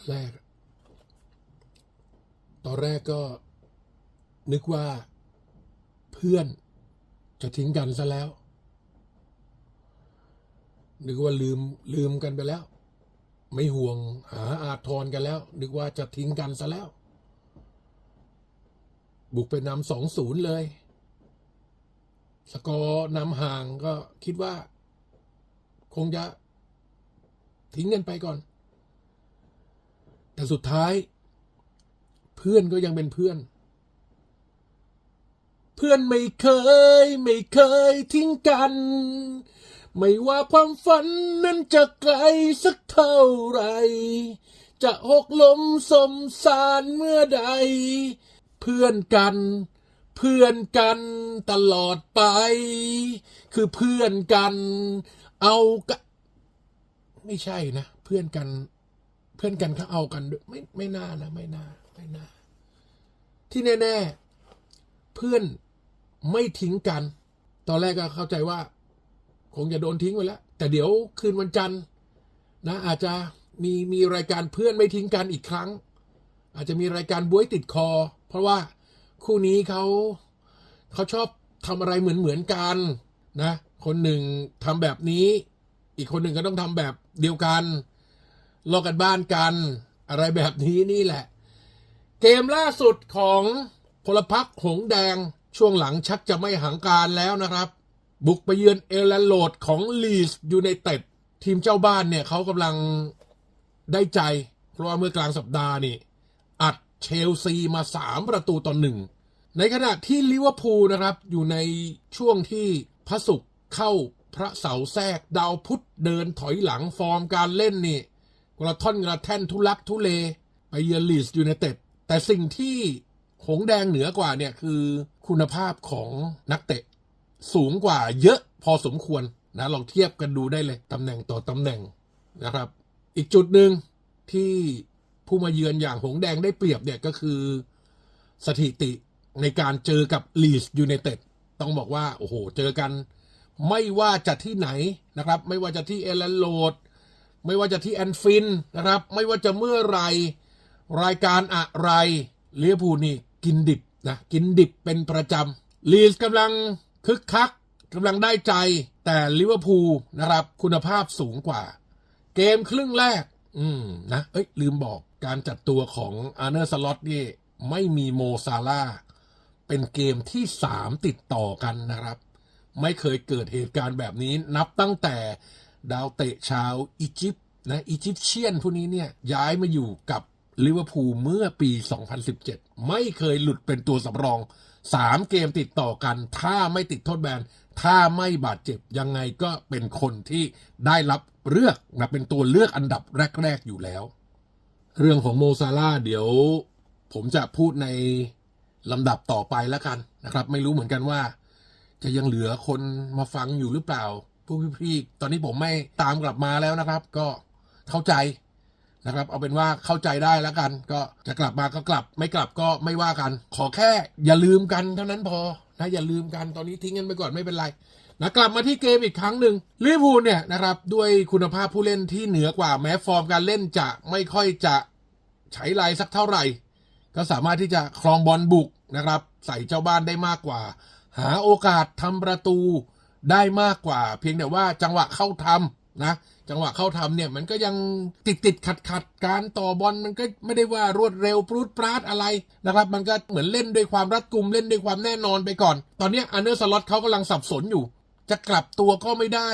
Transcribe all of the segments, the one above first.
อนแรก ตอนแรกก็นึกว่าเพื่อนจะทิ้งกันซะแล้ว นึกว่าลืมลืมกันไปแล้ว ไม่ห่วงหาอาทรกันแล้ว นึกว่าจะทิ้งกันซะแล้ว บุกไปนำสองศูนย์เลย สกอร์นำห่างก็คิดว่า คงจะทิ้งกันไปก่อน แต่สุดท้าย เพื่อนก็ยังเป็นเพื่อน เพื่อนไม่เคย ไม่เคยทิ้งกัน ไม่ว่าความฝันนั้นจะไกลสักเท่าไหร่จะหกล้มสมสารเมื่อใด เพื่อนกัน เพื่อนกันตลอดไป คือเพื่อนกัน เอากะไม่ใช่นะ เพื่อนกัน พื่อนกันเขาเอากันไม่ไม่น่านะไม่น่าไม่น่า ที่แน่ ๆ เพื่อนไม่ทิ้งกัน ตอนแรกก็เข้าใจว่า คงจะโดนทิ้งไปแล้ว แต่เดี๋ยวคืนวันจันทร์นะ อาจจะมีมีรายการเพื่อนไม่ทิ้งกันอีกครั้ง อาจจะมีรายการบวยติดคอ เพราะว่าคู่นี้เขาเขาชอบทำอะไรเหมือนเหมือนกันนะ คนหนึ่งทำแบบนี้ อีกคนหนึ่งก็ต้องทำแบบเดียวกัน ลอกกันบ้านกัน อะไรแบบนี้นี่แหละ เกมล่าสุดของพลพรรคหงแดงช่วงหลังชักจะไม่หังการแล้วนะครับ บุกไปเยือนเอลแลนโหลดของลีสยูไนเต็ดทีมเจ้าบ้านเนี่ยเขากำลังได้ใจ เพราะว่าเมื่อกลางสัปดาห์นี่ อัดเชลซีมาสามประตูต่อหนึ่งในขณะที่ลิเวอร์พูลนะครับ อยู่ในช่วงที่พระศุกร์เข้าพระเสาแทรกดาวพุธเดินถอยหลังฟอร์มการเล่นนี่ กระท่อนกระแท่นทุลักทุเลไปเยือนลีสยูไนเต็ดแต่สิ่งที่หงแดงเหนือกว่าเนี่ยคือคุณภาพของนักเตะ สูงกว่าเยอะพอสมควรนะลองเทียบกันดูได้เลยตำแหน่งต่อตำแหน่งนะครับ อีกจุดหนึ่งที่ผู้มาเยือนอย่างหงแดงได้เปรียบเนี่ยก็คือสถิติในการเจอกับลีสยูไนเต็ดต้องบอกว่า โอ้โห เจอกัน ไม่ว่าจะที่ไหนนะครับ ไม่ว่าจะที่เอลันโลด ไม่ว่าจะที่แอนฟินนะครับ ไม่ว่าจะเมื่อไรรายการอะไรเลียพูลนี่กินดิบนะกินดิบเป็นประจำลีสกำลังคึกคักกำลังได้ใจแต่ลิเวอร์พูลนะครับคุณภาพสูงกว่า เกมครึ่งแรก อืมนะเอ้ยลืมบอกการจัดตัวของอาร์เนอร์สล็อตนี่ไม่มีโมซาลาเป็นเกมที่สามติดต่อกันนะครับ ไม่เคยเกิดเหตุการณ์แบบนี้นับตั้งแต่ ดาวเตะชาวอียิปต์นะอียิปเชียนผู้นี้เนี่ยย้ายมาอยู่กับลิเวอร์พูลเมื่อปี 2017 ไม่เคยหลุดเป็นตัวสำรอง 3 เกมติดต่อกัน ถ้าไม่ติดโทษแบน ถ้าไม่บาดเจ็บยังไงก็เป็นคนที่ได้รับเลือกนะเป็นตัวเลือกอันดับแรก ๆ อยู่แล้ว เรื่องของโมซาลาเดี๋ยว ผมจะพูดในลำดับต่อไปแล้วกันนะครับ ไม่รู้เหมือนกันว่า จะยังเหลือคนมาฟังอยู่หรือเปล่า ผู้พี่ๆตอนนี้ผมไม่ตามกลับมาแล้วนะครับ ก็เข้าใจนะครับ เอาเป็นว่าเข้าใจได้แล้วกัน ก็จะกลับมาก็กลับ ไม่กลับก็ไม่ว่ากัน ขอแค่อย่าลืมกันเท่านั้นพอนะอย่าลืมกันตอนนี้ทิ้งกันไปก่อนไม่เป็นไรนะกลับมาที่เกมอีกครั้งหนึ่งลิเวอร์พูลเนี่ยนะครับด้วยคุณภาพผู้เล่นที่เหนือกว่าแม้ฟอร์มการเล่นจะไม่ค่อยจะใช้ลายสักเท่าไหร่ ก็สามารถที่จะครองบอลบุกนะครับ ใส่เจ้าบ้านได้มากกว่า หาโอกาสทำประตู ได้มากกว่า เพียงแต่ว่าจังหวะเข้าทำนะจังหวะเข้าทำเนี่ยมันก็ยังติดติดขัดขัดการต่อบอลมันก็ไม่ได้ว่ารวดเร็วปรุดปราดอะไรนะครับ มันก็เหมือนเล่นด้วยความรัดกุมเล่นด้วยความแน่นอนไปก่อน ตอนนี้อันเดอร์สล็อตเขากำลังสับสนอยู่ จะกลับตัวก็ไม่ได้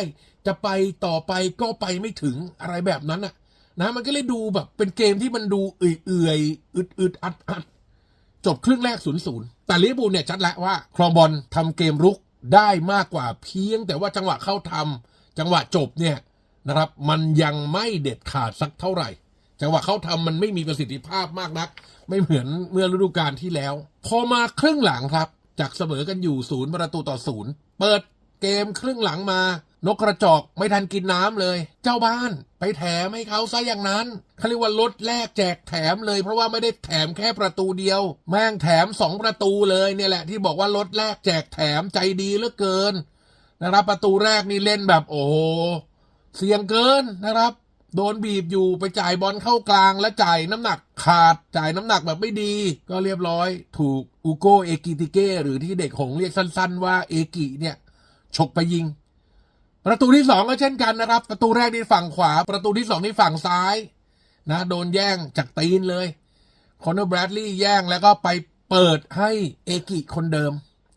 จะไปต่อไปก็ไปไม่ถึงอะไรแบบนั้นอะนะมันก็เลยดูแบบเป็นเกมที่มันดูเอื่อยๆอึดๆอัดๆจบครึ่งแรก0-0แต่ลิเวอร์พูลเนี่ยชัดแล้วว่าครองบอลทำเกมรุก ได้มากกว่าเพียงแต่ว่าจังหวะเข้าทำจังหวะจบเนี่ยนะครับ มันยังไม่เด็ดขาดสักเท่าไหร่ จังหวะเข้าทำมันไม่มีประสิทธิภาพมากนัก ไม่เหมือนเมื่อฤดูกาลที่แล้ว พอมาครึ่งหลังครับ จากเสมอกันอยู่ศูนย์ประตูต่อศูนย์เปิดเกมครึ่งหลังมา นกกระจอกไม่ทันกินน้ำเลย เจ้าบ้านไปแถมให้เขาซะอย่างนั้นเขาเรียกว่าลดแลกแจกแถมเลย เพราะว่าไม่ได้แถมแค่ประตูเดียว แม่งแถมสองประตูเลยเนี่ยแหละที่บอกว่าลดแลกแจกแถมใจดีเหลือเกินนะครับประตูแรกนี่เล่นแบบโอ้โหเสี่ยงเกินนะครับ โดนบีบอยู่ไปจ่ายบอลเข้ากลางและจ่ายน้ำหนักขาดจ่ายน้ำหนักแบบไม่ดี ก็เรียบร้อย ถูกอูโกเอกิติเก้หรือที่เด็กหงเรียกสั้น ๆ ว่าเอกิเนี่ย ฉกไปยิง ประตูที่สองก็เช่นกันนะครับ ประตูแรกนี่ฝั่งขวา ประตูที่สองนี่ฝั่งซ้ายนะโดนแย่งจากตีนเลยคอนเนอร์แบรดลีย์แย่งแล้วก็ไปเปิดให้เอกิคนเดิม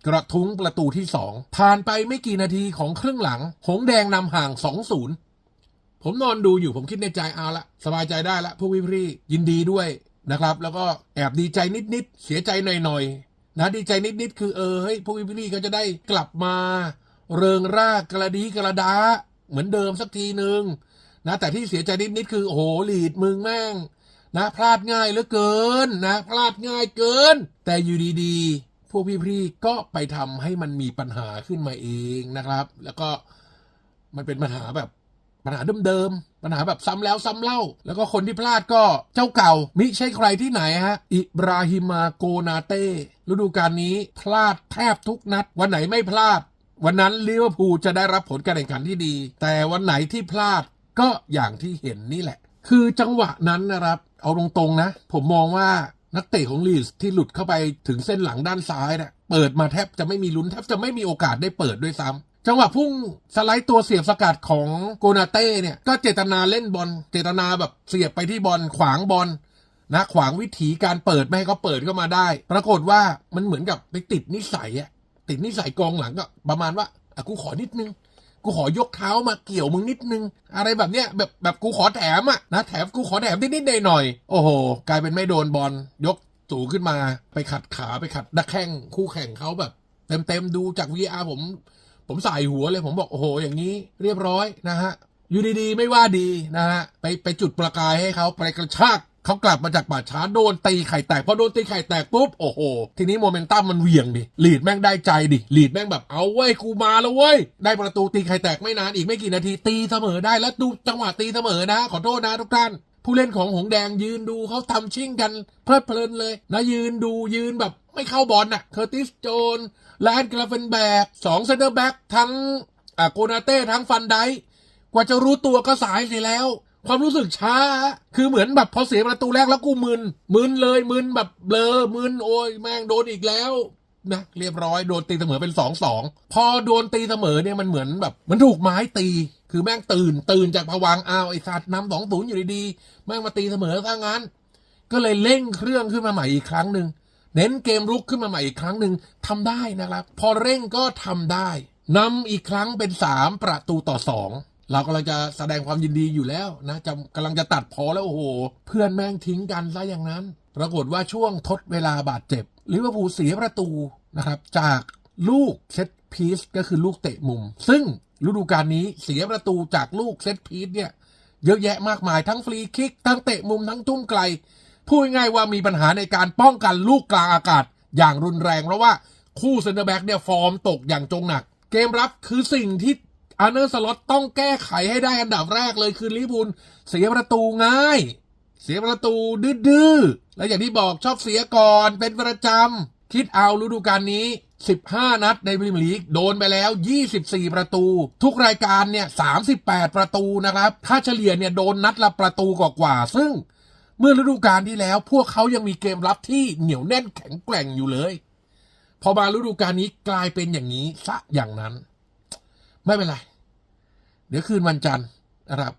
กระทุ้งประตูที่สองผ่านไปไม่กี่นาทีของครึ่งหลัง หงแดงนำห่างสองศูนย์ผมนอนดูอยู่ผมคิดในใจเอาละสบายใจได้ละพวกพี่พี่ยินดีด้วยนะครับ แล้วก็แอบดีใจนิดๆเสียใจหน่อยๆนะดีใจนิดๆคือเออเฮ้ยพวกพี่พี่ก็จะได้กลับมา เริงร่ากระดีกระดา เหมือนเดิมสักทีหนึ่งนะแต่ที่เสียใจนิดๆคือโอ้โหหลีดมึงแม่ง นะ พลาดง่ายเหลือเกินนะ พลาดง่ายเกิน แต่อยู่ดีๆ พวกพี่ๆก็ไปทำให้มันมีปัญหาขึ้นมาเองนะครับ แล้วก็มันเป็นปัญหาแบบปัญหาเดิมๆ ปัญหาแบบซ้ำแล้วซ้ำเล่า แล้วก็คนที่พลาดก็เจ้าเก่า มิใช่ใครที่ไหนฮะ อิบราฮิมาโกนาเต้ฤดูกาลนี้พลาดแทบทุกนัด วันไหนไม่พลาด วันนั้นลิเวอร์พูลจะได้รับผลการแข่งขันที่ดี แต่วันไหนที่พลาดก็อย่างที่เห็นนี่แหละ คือจังหวะนั้นนะครับ เอาตรงๆนะ ผมมองว่านักเตะของลีสที่หลุดเข้าไปถึงเส้นหลังด้านซ้ายนะเปิดมาแทบจะไม่มีลุ้นแทบจะไม่มีโอกาสได้เปิดด้วยซ้ำจังหวะพุ่งสไลด์ตัวเสียบสกัดของโกนาเต้เนี่ยก็เจตนาเล่นบอลเจตนาแบบเสียบไปที่บอลขวางบอลนะขวางวิถีการเปิดไม่ให้เขาเปิดเข้ามาได้ ปรากฏว่ามันเหมือนกับไปติดนิสัยอะ ติดนิสัยกองหลังก็ประมาณว่าอะกูขอนิดนึง กูขอยกเท้ามาเกี่ยวมึงนิดนึง อะไรแบบเนี้ยแบบแบบกูขอแถมอะนะแถมกูขอแถมนิดนิดหน่อยหน่อยๆโอ้โห กลายเป็นไม่โดนบอลยกสูงขึ้นมาไปขัดขาไปขัดดักแข้งคู่แข่งเขาแบบเต็มเต็มๆดูจาก VR ผม ผมใส่หัวเลยผมบอกโอ้โห อย่างนี้เรียบร้อยนะฮะอยู่ดีๆ ไม่ว่าดีนะฮะไปไปจุดประกายให้เขาไปกระชาก เขากลับมาจากป่าช้าโดนตีไข่แตกพอโดนตีไข่แตกปุ๊บโอ้โหทีนี้โมเมนตัมมันเหวี่ยงดิลีดแม่งได้ใจดิลีดแม่งแบบเอาเว้ยกูมาแล้วเว้ยได้ประตูตีไข่แตกไม่นานอีกไม่กี่นาทีตีเสมอได้แล้วดูจังหวะตีเสมอนะ ขอโทษนะทุกท่านผู้เล่นของหงแดงยืนดูเขาทำชิ่งกันเพลิดเพลินเลย นะยืนดูยืนแบบไม่เข้าบอลน่ะเคอร์ติสโจนแลนกราเฟนแบกสองเซนเตอร์แบ็กทั้งอ่าโกนาเต้ทั้งฟันไดกว่าจะรู้ตัวก็สายเสียแล้ว ความรู้สึกช้า คือเหมือนแบบพอเสียประตูแรกแล้วกูมึน มึนเลยมึนแบบเบลอมึนโอ้ยแม่งโดนอีกแล้วนะเรียบร้อยโดนตีเสมอเป็นสองสองพอโดนตีเสมอเนี่ยมันเหมือนแบบ มันถูกไม้ตี คือแม่งตื่นตื่นจากผวังอ้าวไอ้สัตว์นำสองศูนย์อยู่ดีๆแม่งมาตีเสมอซะงั้น ก็เลยเร่งเครื่องขึ้นมาใหม่อีกครั้งหนึ่งเน้นเกมรุกขึ้นมาใหม่อีกครั้งหนึ่งทำได้นะครับ พอเร่งก็ทำได้นำอีกครั้งเป็นสามประตูต่อสอง เรากำลังจะแสดงความยินดีอยู่แล้วนะจะกำลังจะตัดพอแล้วโอ้โห เพื่อนแม่งทิ้งกันซะอย่างนั้น ปรากฏว่าช่วงทดเวลาบาดเจ็บลิเวอร์พูลเสียประตูนะครับจากลูกเซตพีซก็คือลูกเตะมุม ซึ่งฤดูกาลนี้เสียประตูจากลูกเซตพีซเนี่ยเยอะแยะมากมายทั้งฟรีคิก ทั้งเตะมุมทั้งทุ่มไกล พูดง่ายว่ามีปัญหาในการป้องกันลูกกลางอากาศอย่างรุนแรง เพราะว่าคู่เซนเตอร์แบ็กเนี่ยฟอร์มตกอย่างจงหนัก เกมรับคือสิ่งที่ อาร์เนอร์สล็อตต้องแก้ไขให้ได้อันดับแรกเลยคือลิเวอร์พูลเสียประตูง่าย เสียประตูดื้อๆและอย่างที่บอกชอบเสียก่อนเป็นประจำคิดเอาฤดูกาลนี้ 15 นัดในพรีเมียร์ลีกโดนไปแล้ว 24 ประตู ทุกรายการเนี่ย 38 ประตูนะครับถ้าเฉลี่ยเนี่ยโดนนัดละประตูกว่าๆซึ่งเมื่อฤดูกาลที่แล้ว พวกเขายังมีเกมรับที่เหนียวแน่นแข็งแกร่งอยู่เลย พอมาฤดูกาลนี้กลายเป็นอย่างนี้ซะอย่างนั้น ไม่เป็นไร เดี๋ยวคืนวันจันทร์นะครับ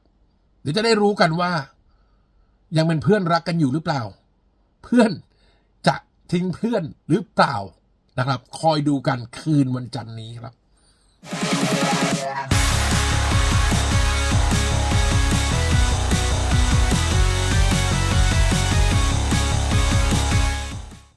เดี๋ยวจะได้รู้กันว่า ยังเป็นเพื่อนรักกันอยู่หรือเปล่า เพื่อนจะทิ้งเพื่อนหรือเปล่านะครับ คอยดูกันคืนวันจันทร์นี้ครับ